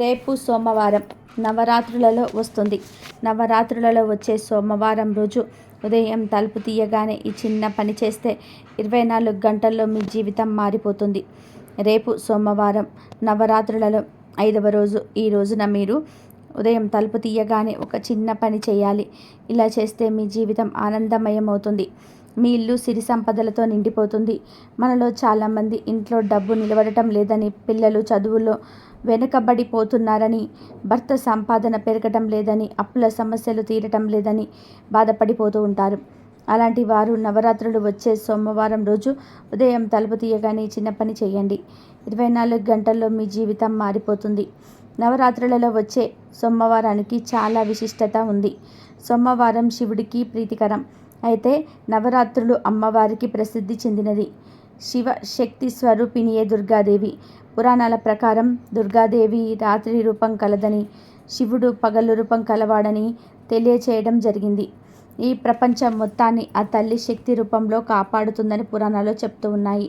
రేపు సోమవారం నవరాత్రులలో వస్తుంది. నవరాత్రులలో వచ్చే సోమవారం రోజు ఉదయం తలుపు తీయగానే ఈ చిన్న పని చేస్తే ఇరవై నాలుగు గంటల్లో మీ జీవితం మారిపోతుంది. రేపు సోమవారం నవరాత్రులలో ఐదవ రోజు ఈ రోజున మీరు ఉదయం తలుపు తీయగానే ఒక చిన్న పని చేయాలి. ఇలా చేస్తే మీ జీవితం ఆనందమయం అవుతుంది మీ ఇల్లు సిరి సంపదలతో నిండిపోతుంది. మనలో చాలామంది ఇంట్లో డబ్బు నిలబడటం లేదని పిల్లలు చదువుల్లో వెనుకబడిపోతున్నారని భర్త సంపాదన పెరగటం లేదని అప్పుల సమస్యలు తీరటం లేదని బాధపడిపోతూ ఉంటారు. అలాంటి వారు నవరాత్రులు వచ్చే సోమవారం రోజు ఉదయం తలుపు తీయగానే చిన్న పని చేయండి. ఇరవై నాలుగు గంటల్లో మీ జీవితం మారిపోతుంది. నవరాత్రులలో వచ్చే సోమవారానికి చాలా విశిష్టత ఉంది. సోమవారం శివుడికి ప్రీతికరం. అయితే నవరాత్రులు అమ్మవారికి ప్రసిద్ధి చెందినది. శివ శక్తి స్వరూపిణియే దుర్గాదేవి. పురాణాల ప్రకారం దుర్గాదేవి రాత్రి రూపం కలదని శివుడు పగలు రూపం కలవాడని తెలియచేయడం జరిగింది. ఈ ప్రపంచం మొత్తాన్ని ఆ తల్లి శక్తి రూపంలో కాపాడుతుందని పురాణాలు చెప్తూ ఉన్నాయి.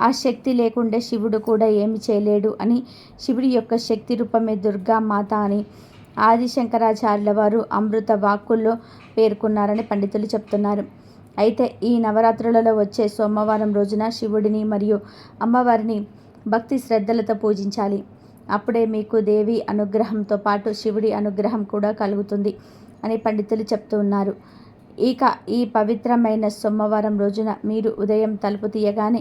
ఆ శక్తి లేకుండా శివుడు కూడా ఏమి చేయలేడు అని శివుడి యొక్క శక్తి రూపమే దుర్గా మాత అని ఆదిశంకరాచార్యుల వారు అమృత వాక్కుల్లో పేర్కొన్నారని పండితులు చెప్తున్నారు. అయితే ఈ నవరాత్రులలో వచ్చే సోమవారం రోజున శివుడిని మరియు అమ్మవారిని భక్తి శ్రద్ధలతో పూజించాలి. అప్పుడే మీకు దేవి అనుగ్రహంతో పాటు శివుడి అనుగ్రహం కూడా కలుగుతుంది అని పండితులు చెప్తూ ఉన్నారు. ఇక ఈ పవిత్రమైన సోమవారం రోజున మీరు ఉదయం తలుపు తీయగానే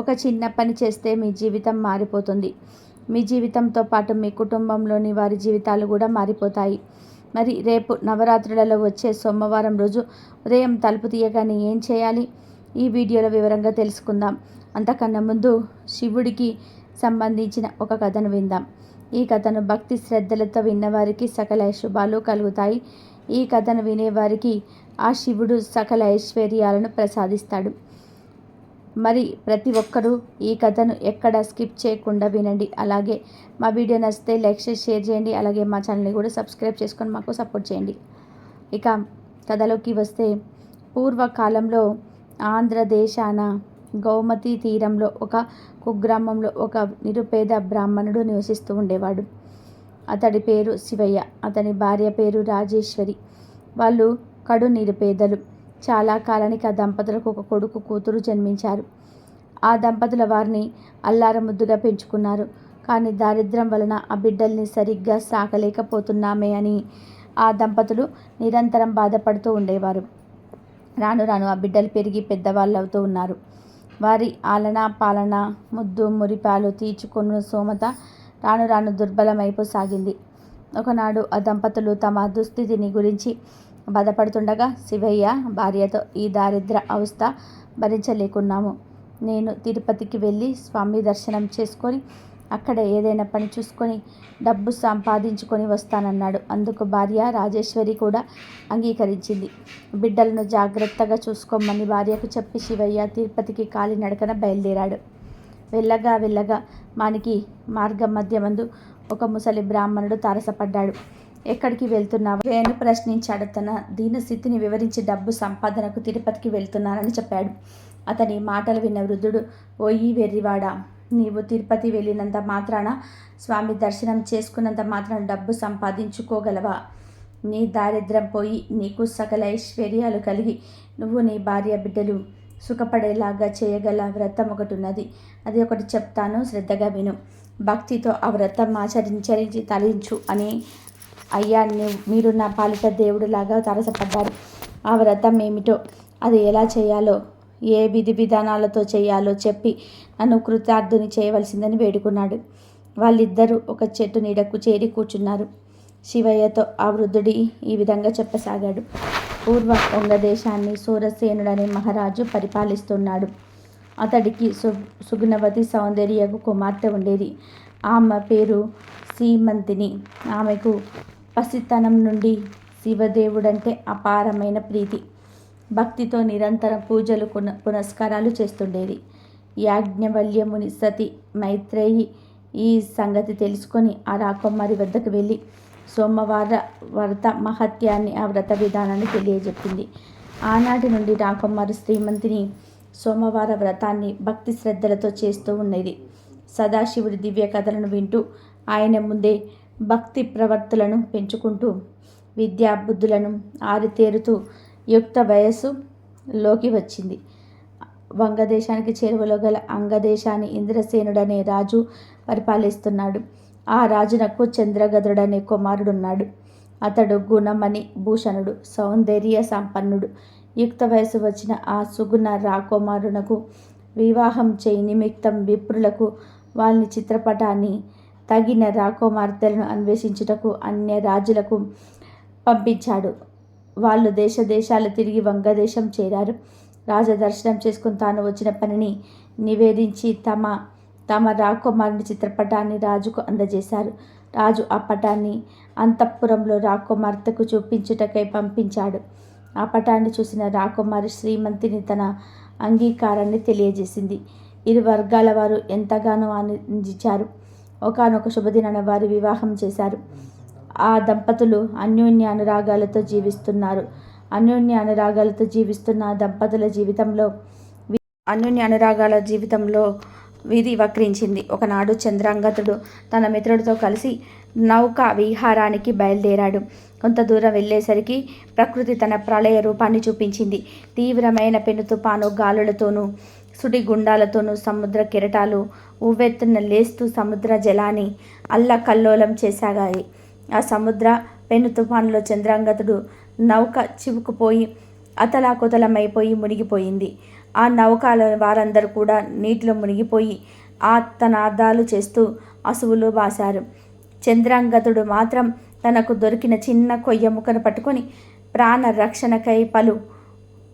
ఒక చిన్న పని చేస్తే మీ జీవితం మారిపోతుంది. మీ జీవితంతో పాటు మీ కుటుంబంలోని వారి జీవితాలు కూడా మారిపోతాయి. మరి రేపు నవరాత్రులలో వచ్చే సోమవారం రోజు ఉదయం తలుపు తీయగానే ఏం చేయాలి? ఈ వీడియోలో వివరంగా తెలుసుకుందాం. అంతకన్నా ముందు శివుడికి సంబంధించిన ఒక కథను విందాం. ఈ కథను భక్తి శ్రద్ధలతో విన్నవారికి సకల శుభాలు కలుగుతాయి. ఈ కథను వినేవారికి ఆ శివుడు సకల ఐశ్వర్యాలను ప్రసాదిస్తాడు. మరి ప్రతి ఒక్కరూ ఈ కథను ఎక్కడ స్కిప్ చేయకుండా వినండి. అలాగే మా వీడియో నచ్చితే లైక్ చేసి షేర్ చేయండి. అలాగే మా ఛానల్ని కూడా సబ్స్క్రైబ్ చేసుకొని మాకు సపోర్ట్ చేయండి. ఇక కథలోకి వస్తే పూర్వకాలంలో ఆంధ్రదేశాన గౌమతి తీరంలో ఒక కుగ్రామంలో ఒక నిరుపేద బ్రాహ్మణుడు నివసిస్తూ ఉండేవాడు. అతడి పేరు శివయ్య అతని భార్య పేరు రాజేశ్వరి. వాళ్ళు కడు నిరుపేదలు. చాలా కాలానికి ఆ దంపతులకు ఒక కొడుకు కూతురు జన్మించారు. ఆ దంపతుల వారిని అల్లారముద్దుగా పెంచుకున్నారు. కానీ దారిద్ర్యం వలన ఆ బిడ్డల్ని సరిగ్గా సాకలేకపోతున్నామే అని ఆ దంపతులు నిరంతరం బాధపడుతూ ఉండేవారు. రాను రాను ఆ బిడ్డలు పెరిగి పెద్దవాళ్ళు అవుతూ ఉన్నారు. వారి ఆలన పాలన ముద్దు మురిపాలు తీర్చుకున్న సోమత రాను రాను దుర్బలమైపోసాగింది. ఒకనాడు ఆ దంపతులు తమ దుస్థితిని గురించి బాధపడుతుండగా శివయ్య భార్యతో ఈ దారిద్ర అవస్థ భరించలేకున్నాము. నేను తిరుపతికి వెళ్ళి స్వామి దర్శనం చేసుకొని అక్కడ ఏదైనా పని చూసుకొని డబ్బు సంపాదించుకొని వస్తానన్నాడు. అందుకు భార్య రాజేశ్వరి కూడా అంగీకరించింది. బిడ్డలను జాగ్రత్తగా చూసుకోమని భార్యకు చెప్పి శివయ్య తిరుపతికి కాలినడకన బయలుదేరాడు. వెళ్ళగా వెళ్ళగా మానికి మార్గం మధ్య మందు ఒక ముసలి బ్రాహ్మణుడు తారసపడ్డాడు. ఎక్కడికి వెళ్తున్నావు? వేణు ప్రశ్నించాడు. తన దీనస్థితిని వివరించి డబ్బు సంపాదనకు తిరుపతికి వెళ్తున్నానని చెప్పాడు. అతని మాటలు విన్న వృద్ధుడు ఓయి వెర్రివాడా నీవు తిరుపతి వెళ్ళినంత మాత్రాన స్వామి దర్శనం చేసుకున్నంత మాత్రాన డబ్బు సంపాదించుకోగలవా? నీ దారిద్ర్యం పోయి నీకు సకల ఐశ్వర్యాలు కలిగి నువ్వు నీ భార్య బిడ్డలు సుఖపడేలాగా చేయగల వ్రతం ఒకటి ఉన్నది. అది ఒకటి చెప్తాను శ్రద్ధగా విను. భక్తితో ఆ వ్రతం ఆచరించరించి తలించు అని అయ్యా మీరు నా పాలిట దేవుడిలాగా తరసపడ్డారు ఆ వ్రతం ఏమిటో అది ఎలా చేయాలో ఏ విధి విధానాలతో చేయాలో చెప్పి నన్ను కృతార్థుని చేయవలసిందని వేడుకున్నాడు. వాళ్ళిద్దరూ ఒక చెట్టు నీడకు చేరి కూర్చున్నారు. శివయ్యతో ఆ వృద్ధుడి ఈ విధంగా చెప్పసాగాడు. పూర్వ వంగదేశాన్ని సూరసేనుడనే మహారాజు పరిపాలిస్తున్నాడు. అతడికి సు సుగుణవతి సౌందర్యకు కుమార్తె ఉండేది. ఆమె పేరు సీమంతిని. ఆమెకు పసితనం నుండి శివదేవుడంటే అపారమైన ప్రీతి. భక్తితో నిరంతరం పూజలు పున పునస్కారాలు చేస్తుండేది. యాజ్ఞవల్యముని సతి మైత్రేయి ఈ సంగతి తెలుసుకొని ఆ రాకొమ్మరి వద్దకు వెళ్ళి సోమవార వ్రత మహత్యాన్ని ఆ వ్రత విధానాన్ని తెలియజెప్పింది. ఆనాటి నుండి రాకొమ్మరి శ్రీమంతిని సోమవార వ్రతాన్ని భక్తి శ్రద్ధలతో చేస్తూ ఉండేది సదాశివుడి దివ్య కథలను వింటూ ఆయన ముందే భక్తి ప్రవర్తులను పెంచుకుంటూ విద్యా బుద్ధులను ఆరితేరుతూ యుక్త వయస్సులోకి వచ్చింది. వంగదేశానికి చేరువలో గల అంగదేశాన్ని ఇంద్రసేనుడనే రాజు పరిపాలిస్తున్నాడు. ఆ రాజునకు చంద్రగదుడనే కుమారుడున్నాడు. అతడు గుణమణి భూషణుడు సౌందర్య సంపన్నుడు. యుక్త వయసు వచ్చిన ఆ సుగుణ రాకుమారునకు వివాహం చేయి నిమిత్తం విప్రులకు వాళ్ళని చిత్రపటాన్ని తగిన రాకుమార్తెలను అన్వేషించుటకు అన్య రాజులకు పంపించాడు. వాళ్ళు దేశ దేశాలు తిరిగి వంగదేశం చేరారు. రాజదర్శనం చేసుకుని తాను వచ్చిన పనిని నివేదించి తమ తమ రాకుమారుని చిత్రపటాన్ని రాజుకు అందజేశారు. రాజు ఆ పటాన్ని అంతఃపురంలో రాకుమార్తెకు చూపించుటకై పంపించాడు. ఆ పటాన్ని చూసిన రాకుమారి శ్రీమంతిని తన అంగీకారాన్ని తెలియజేసింది. ఇరు వర్గాల వారు ఎంతగానో ఆనందించారు. ఒకనొక శుభదినాన వారి వివాహం చేశారు. ఆ దంపతులు అన్యోన్య అనురాగాలతో జీవిస్తున్నారు. అన్యోన్య అనురాగాలతో జీవిస్తున్న దంపతుల జీవితంలో అన్యోన్య అనురాగాల జీవితంలో వీధి వక్రించింది. ఒకనాడు చంద్రాంగతుడు తన మిత్రుడితో కలిసి నౌక విహారానికి బయలుదేరాడు. కొంత దూరం వెళ్ళేసరికి ప్రకృతి తన ప్రళయ రూపాన్ని చూపించింది. తీవ్రమైన పెను తుపాను గాలులతోనూ సుడిగుండాలతోనూ సముద్ర కెరటాలు ఉవ్వెత్తున లేస్తూ సముద్ర జలాన్ని అల్లకల్లోలం చేసాగాయి ఆ సముద్ర పెను తుఫానులో చంద్రాంగతుడు నౌక చివుకుపోయి అతలాకుతలమైపోయి మునిగిపోయింది. ఆ నౌకాల వారందరూ కూడా నీటిలో మునిగిపోయి ఆర్తనాదాలు చేస్తూ అసువులు బాశారు. చంద్రాంగతుడు మాత్రం తనకు దొరికిన చిన్న కొయ్య ముక్కను పట్టుకొని ప్రాణ రక్షణకై పలు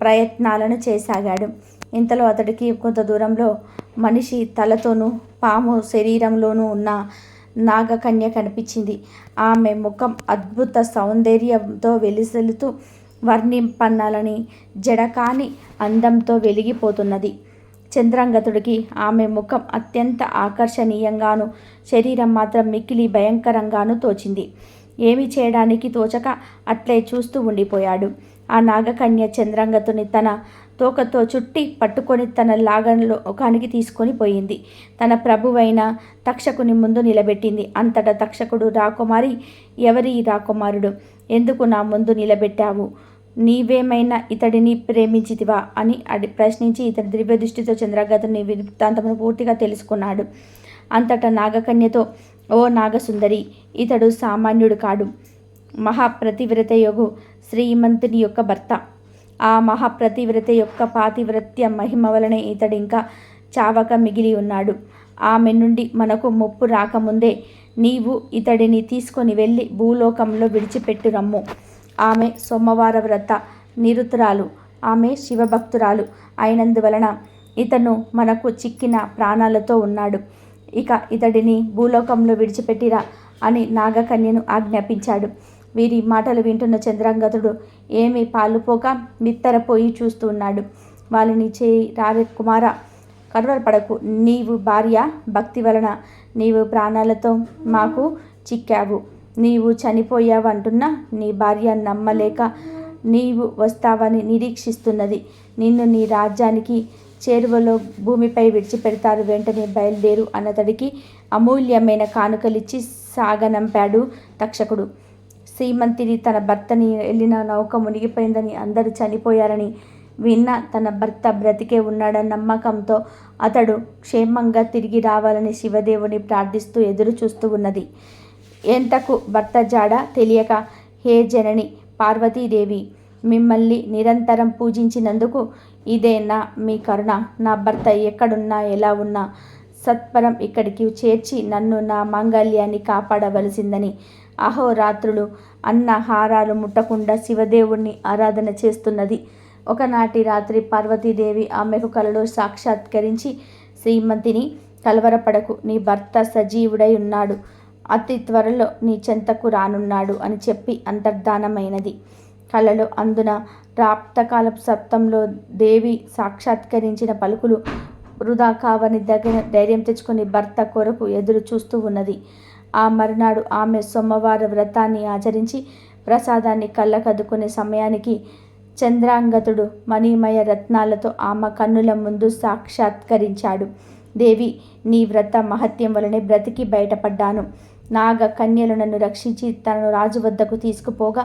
ప్రయత్నాలను చేసాగాడు. ఇంతలో అతడికి కొంత దూరంలో మనిషి తలతోనూ పాము శరీరంలోనూ ఉన్న నాగకన్య కనిపించింది. ఆమె ముఖం అద్భుత సౌందర్యంతో వెలిసెలుతూ వర్ణింపన్నాలని జడకాని అందంతో వెలిగిపోతున్నది. చంద్రాంగతుడికి ఆమె ముఖం అత్యంత ఆకర్షణీయంగాను శరీరం మాత్రం మిక్కిలి భయంకరంగాను తోచింది. ఏమి చేయడానికి తోచక అట్లే చూస్తూ ఉండిపోయాడు. ఆ నాగకన్య చంద్రాంగతుని తన తోకతో చుట్టి పట్టుకొని తన లాగంలోకానికి తీసుకొని పోయింది. తన ప్రభువైన తక్షకుని ముందు నిలబెట్టింది. అంతటా తక్షకుడు రాకుమారి ఎవరి ఈ రాకుమారుడు? ఎందుకు నా ముందు నిలబెట్టావు? నీవేమైనా ఇతడిని ప్రేమించితివా? అని అడి ప్రశ్నించి ఇతడి దివ్య దృష్టితో చంద్రగతుని వృత్తాంతమును పూర్తిగా తెలుసుకున్నాడు. అంతటా నాగకన్యతో ఓ నాగసుందరి ఇతడు సామాన్యుడు కాడు. మహాప్రతివ్రత యోగు శ్రీమంతుని యొక్క భర్త. ఆ మహాప్రతివ్రత యొక్క పాతివ్రత్య మహిమ వలనే ఇతడు ఇంకా చావక మిగిలి ఉన్నాడు. ఆమె నుండి మనకు ముప్పు రాకముందే నీవు ఇతడిని తీసుకొని వెళ్ళి భూలోకంలో విడిచిపెట్టు రమ్ము ఆమె సోమవార వ్రత నిరుతురాలు. ఆమె శివభక్తురాలు. అయినందువలన ఇతను మనకు చిక్కిన ప్రాణాలతో ఉన్నాడు. ఇక ఇతడిని భూలోకంలో విడిచిపెట్టిరా అని నాగకన్యను ఆజ్ఞాపించాడు. వీరి మాటలు వింటున్న చంద్రాంగతుడు ఏమీ పాలుపోక మిత్తరపోయి చూస్తూ ఉన్నాడు వాళ్ళని చేయి రారే కుమార కరువరపడకు నీవు భార్య భక్తి వలన నీవు ప్రాణాలతో మాకు చిక్కావు. నీవు చనిపోయావంటున్నా నీ భార్య నమ్మలేక నీవు వస్తావని నిరీక్షిస్తున్నది. నిన్ను నీ రాజ్యానికి చేరువలో భూమిపై విడిచిపెడతారు. వెంటనే బయలుదేరు అన్నతడికి అమూల్యమైన కానుకలిచ్చి సాగనంపాడు తక్షకుడు. శ్రీమంతిని తన భర్తని వెళ్ళిన నౌక మునిగిపోయిందని అందరూ చనిపోయారని విన్న తన భర్త బ్రతికే ఉన్నాడన్న నమ్మకంతో అతడు క్షేమంగా తిరిగి రావాలని శివదేవుని ప్రార్థిస్తూ ఎదురు చూస్తూ ఉన్నది. ఎంతకు భర్త జాడ తెలియక హే జనని పార్వతీదేవి మిమ్మల్ని నిరంతరం పూజించినందుకు ఇదే నా మీ కరుణ. నా భర్త ఎక్కడున్నా ఎలా ఉన్నా సత్వరం ఇక్కడికి చేర్చి నన్ను నా మాంగళ్యాన్ని కాపాడవలసిందని అహోరాత్రులు అన్న హారాలు ముట్టకుండా శివదేవుణ్ణి ఆరాధన చేస్తున్నది. ఒకనాటి రాత్రి పార్వతీదేవి ఆమెకు కలలో సాక్షాత్కరించి శ్రీమంతిని కలవరపడకు నీ భర్త సజీవుడై ఉన్నాడు. అతి త్వరలో నీ చెంతకు రానున్నాడు అని చెప్పి అంతర్ధానమైనది. కలలో అందున రాప్తకాలపు సప్తంలో దేవి సాక్షాత్కరించిన పలుకులు వృధా కావని దగ్గర ధైర్యం తెచ్చుకొని భర్త కొరకు ఎదురు చూస్తూ ఉన్నది. ఆ మరునాడు ఆమె సోమవార వ్రతాన్ని ఆచరించి ప్రసాదాన్ని కళ్ళకద్దుకునే సమయానికి చంద్రాంగతుడు మణిమయ రత్నాలతో ఆమె కన్నుల ముందు సాక్షాత్కరించాడు. దేవి నీ వ్రత మహత్యం వలనే బ్రతికి బయటపడ్డాను. నాగ కన్యలు నన్ను రక్షించి తనను రాజు వద్దకు తీసుకుపోగా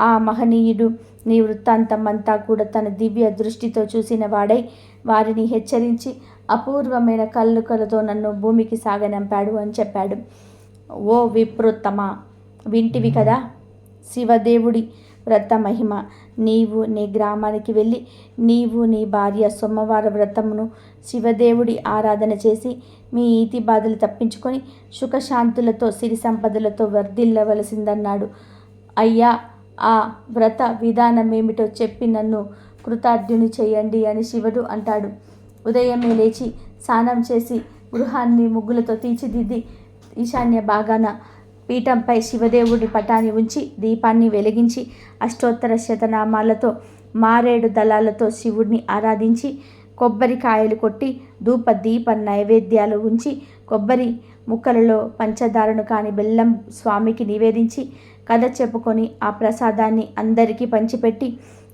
ఆ మహనీయుడు నీ వృత్తాంతం అంతా కూడా తన దివ్య దృష్టితో చూసిన వాడై వారిని హెచ్చరించి అపూర్వమైన కళ్ళుకలతో నన్ను భూమికి సాగనంపాడు అని చెప్పాడు. ఓ విప్రుత్తమ! వింటివి కదా? శివదేవుడి వ్రత మహిమ నీవు నీ గ్రామానికి వెళ్ళి నీవు నీ భార్య సోమవార వ్రతమును శివదేవుడి ఆరాధన చేసి మీ ఈతి బాధలు తప్పించుకొని సుఖశాంతులతో సిరి సంపదలతో వర్ధిల్లవలసిందన్నాడు. అయ్యా ఆ వ్రత విధానం ఏమిటో చెప్పి నన్ను కృతార్థుని చేయండి అని శివుడు అంటాడు. ఉదయమే లేచి స్నానం చేసి గృహాన్ని ముగ్గులతో తీర్చిదిద్ది ఈశాన్య భాగాన పీఠంపై శివదేవుడి పటాన్ని ఉంచి దీపాన్ని వెలిగించి అష్టోత్తర శతనామాలతో మారేడు దళాలతో శివుడిని ఆరాధించి కొబ్బరికాయలు కొట్టి ధూప దీప నైవేద్యాలు ఉంచి కొబ్బరి ముక్కలలో పంచదారను కాని బెల్లం స్వామికి నివేదించి కథ చెప్పుకొని ఆ ప్రసాదాన్ని అందరికీ పంచిపెట్టి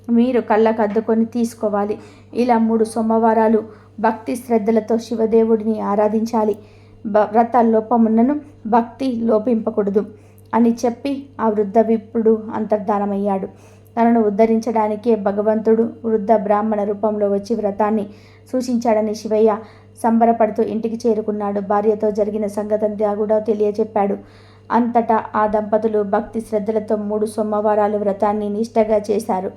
మీరు కళ్ళకు అద్దుకొని తీసుకోవాలి. ఇలా మూడు సోమవారాలు భక్తి శ్రద్ధలతో శివదేవుడిని ఆరాధించాలి. వ్రత లోపమున్నను భక్తి లోపింపకూడదు అని చెప్పి ఆ వృద్ధ విప్పుడు అంతర్ధానమయ్యాడు. తనను ఉద్ధరించడానికే భగవంతుడు వృద్ధ బ్రాహ్మణ రూపంలో వచ్చి వ్రతాన్ని సూచించాడని శివయ్య సంబరపడుతూ ఇంటికి చేరుకున్నాడు. భార్యతో జరిగిన సంగతంతా కూడా తెలియచెప్పాడు. అంతటా ఆ దంపతులు భక్తి శ్రద్ధలతో మూడు సోమవారాలు వ్రతాన్ని నిష్టగా చేశారు.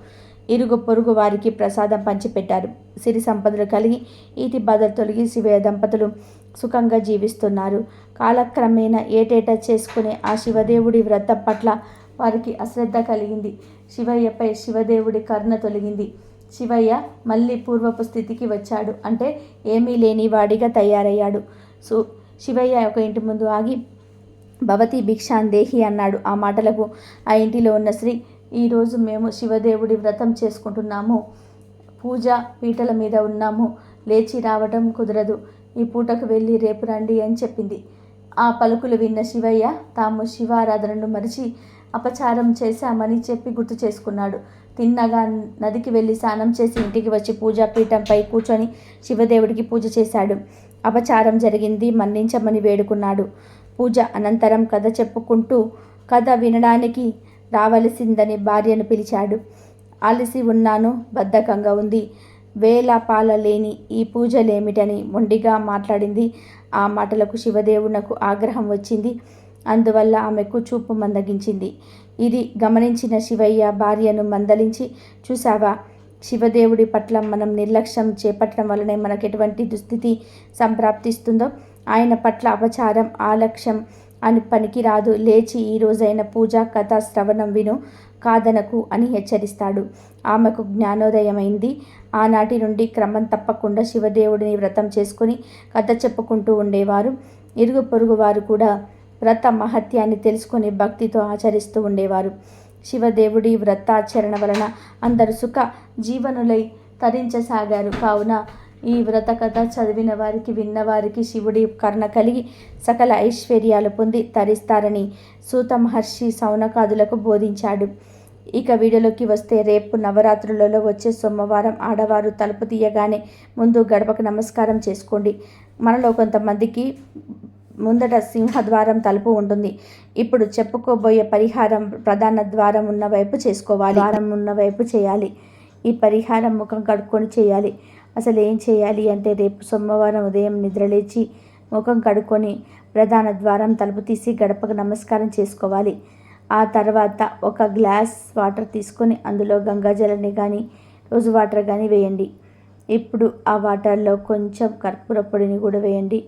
ఇరుగు పొరుగు వారికి ప్రసాదం పంచిపెట్టారు. సిరి సంపదలు కలిగి ఈతి బాధలు తొలగి శివయ్య దంపతులు సుఖంగా జీవిస్తున్నారు. కాలక్రమేణా ఏటేటా చేసుకునే ఆ శివదేవుడి వ్రతం పట్ల వారికి అశ్రద్ధ కలిగింది. శివయ్యపై శివదేవుడి కరుణ తొలగింది. శివయ్య మళ్ళీ పూర్వపు స్థితికి వచ్చాడు. అంటే ఏమీ లేని వాడిగా తయారయ్యాడు. సో శివయ్య ఒక ఇంటి ముందు ఆగి భవతి భిక్షాందేహి అన్నాడు. ఆ మాటలకు ఆ ఇంటిలో ఉన్న శ్రీ ఈరోజు మేము శివదేవుడి వ్రతం చేసుకుంటున్నాము. పూజ పీటల మీద ఉన్నాము. లేచి రావటం కుదరదు. ఈ పూటకు వెళ్ళి రేపు రండి అని చెప్పింది. ఆ పలుకులు విన్న శివయ్య తాము శివారాధనను మరిచి అపచారం చేశామని చెప్పి గుర్తు చేసుకున్నాడు. తిన్నగా నదికి వెళ్ళి స్నానం చేసి ఇంటికి వచ్చి పూజాపీఠంపై కూర్చొని శివదేవుడికి పూజ చేశాడు. అపచారం జరిగింది మన్నించమని వేడుకున్నాడు. పూజ అనంతరం కథ చెప్పుకుంటూ కథ వినడానికి రావలసిందని భార్యను పిలిచాడు. అలసి ఉన్నాను బద్ధకంగా ఉంది. వేల పాల లేని ఈ పూజలేమిటని మొండిగా మాట్లాడింది. ఆ మాటలకు శివదేవునకు ఆగ్రహం వచ్చింది. అందువల్ల ఆమెకు చూపు మందగించింది. ఇది గమనించిన శివయ్య భార్యను మందలించి చూసావా శివదేవుడి పట్ల మనం నిర్లక్ష్యం చేపట్టడం వలనే మనకు ఎటువంటి దుస్థితి సంప్రాప్తిస్తుందో? ఆయన పట్ల అపచారం ఆలక్ష్యం అని పనికిరాదు. లేచి ఈ రోజైన పూజా కథ శ్రవణం విను. కాదనకు అని హెచ్చరిస్తాడు. ఆమెకు జ్ఞానోదయమైంది. ఆనాటి నుండి క్రమం తప్పకుండా శివదేవుడిని వ్రతం చేసుకుని కథ చెప్పుకుంటూ ఉండేవారు. ఇరుగు పొరుగు వారు కూడా వ్రత మహత్యాన్ని తెలుసుకొని భక్తితో ఆచరిస్తూ ఉండేవారు. శివదేవుడి వ్రతాచరణ వలన అందరు సుఖ జీవనులై తరించసాగారు. కావున ఈ వ్రత కథ చదివిన వారికి విన్నవారికి శివుడి కర్ణ కలిగి సకల ఐశ్వర్యాలు పొంది తరిస్తారని సూత మహర్షి సౌనకాదులకు బోధించాడు. ఇక వీడియోలోకి వస్తే రేపు నవరాత్రులలో వచ్చే సోమవారం ఆడవారు తలుపు తీయగానే ముందు గడపకు నమస్కారం చేసుకోండి. మనలో కొంతమందికి ముందట సింహద్వారం తలుపు ఉంటుంది. ఇప్పుడు చెప్పుకోబోయే పరిహారం ప్రధాన ద్వారం ఉన్న వైపు చేసుకోవాలి. ద్వారం ఉన్న వైపు చేయాలి. ఈ పరిహారం ముఖం కడుక్కొని చేయాలి. అసలు ఏం చేయాలి అంటే రేపు సోమవారం ఉదయం నిద్రలేచి ముఖం కడుక్కొని ప్రధాన ద్వారం తలుపు తీసి గడపకు నమస్కారం చేసుకోవాలి. ఆ తర్వాత ఒక గ్లాస్ వాటర్ తీసుకొని అందులో గంగాజలాన్ని కానీ రోజు వాటర్ కానీ వేయండి. ఇప్పుడు ఆ వాటర్లో కొంచెం కర్పూర పొడిని కూడా వేయండి.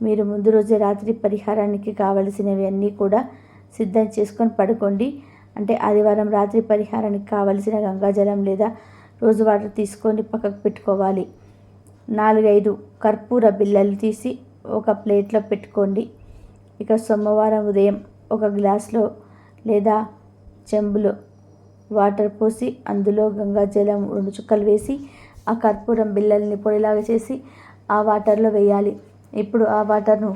మీరు ముందు రోజే రాత్రి పరిహారానికి కావలసినవి అన్నీ కూడా సిద్ధం చేసుకొని పడుకోండి. అంటే ఆదివారం రాత్రి పరిహారానికి కావలసిన గంగాజలం లేదా రోజు వాటర్ తీసుకొని పక్కకు పెట్టుకోవాలి. నాలుగైదు కర్పూర బిళ్ళలు తీసి ఒక ప్లేట్లో పెట్టుకోండి. ఇక సోమవారం ఉదయం ఒక గ్లాస్లో లేదా చెంబులో వాటర్ పోసి అందులో గంగాజలం రెండు చుక్కలు వేసి ఆ కర్పూరం బిళ్ళల్ని పొడిలాగా చేసి ఆ వాటర్లో వేయాలి. ఇప్పుడు ఆ వాటర్ను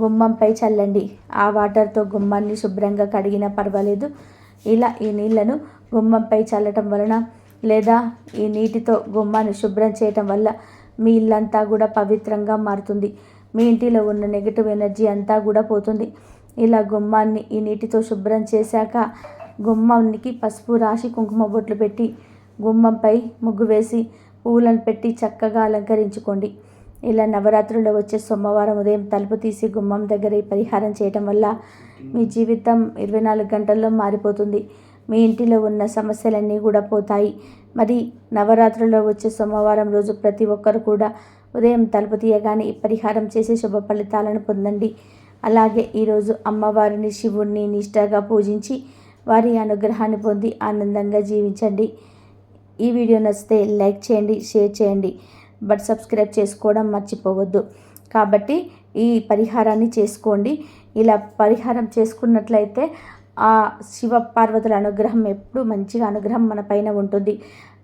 గుమ్మంపై చల్లండి. ఆ వాటర్తో గుమ్మాన్ని శుభ్రంగా కడిగినా పర్వాలేదు. ఇలా ఈ నీళ్ళను గుమ్మంపై చల్లటం వలన లేదా ఈ నీటితో గుమ్మాన్ని శుభ్రం చేయటం వల్ల మీ ఇల్లంతా కూడా పవిత్రంగా మారుతుంది. మీ ఇంటిలో ఉన్న నెగిటివ్ ఎనర్జీ అంతా కూడా పోతుంది. ఇలా గుమ్మాన్ని ఈ నీటితో శుభ్రం చేశాక గుమ్మానికి పసుపు రాసి కుంకుమ బొట్లు పెట్టి గుమ్మంపై ముగ్గు వేసి పువ్వులను పెట్టి చక్కగా అలంకరించుకోండి. ఇలా నవరాత్రుల్లో వచ్చే సోమవారం ఉదయం తలుపు తీసి గుమ్మం దగ్గర ఈ పరిహారం చేయటం వల్ల మీ జీవితం ఇరవై నాలుగు గంటల్లో మారిపోతుంది. మీ ఇంటిలో ఉన్న సమస్యలన్నీ కూడా పోతాయి. మరి నవరాత్రుల్లో వచ్చే సోమవారం రోజు ప్రతి ఒక్కరు కూడా ఉదయం తలుపు తీయగానే ఈ పరిహారం చేసి శుభ ఫలితాలను పొందండి. అలాగే ఈరోజు అమ్మవారిని శివుణ్ణి నిష్ఠగా పూజించి వారి అనుగ్రహాన్ని పొంది ఆనందంగా జీవించండి. ఈ వీడియో నచ్చితే లైక్ చేయండి షేర్ చేయండి. బట్ సబ్స్క్రైబ్ చేసుకోవడం మర్చిపోవద్దు. కాబట్టి ఈ పరిహారాన్ని చేసుకోండి. ఇలా పరిహారం చేసుకున్నట్లయితే ఆ శివ పార్వతుల అనుగ్రహం ఎప్పుడు మంచిగా అనుగ్రహం మన పైన ఉంటుంది.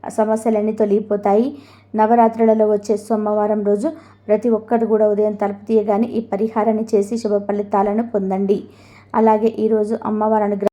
సమస్యలన్నీ తొలగిపోతాయి. నవరాత్రులలో వచ్చే సోమవారం రోజు ప్రతి ఒక్కరు కూడా ఉదయం తలుపు తీయగానే ఈ పరిహారాన్ని చేసి శుభ ఫలితాలను పొందండి. అలాగే ఈరోజు అమ్మవారి అనుగ్రహం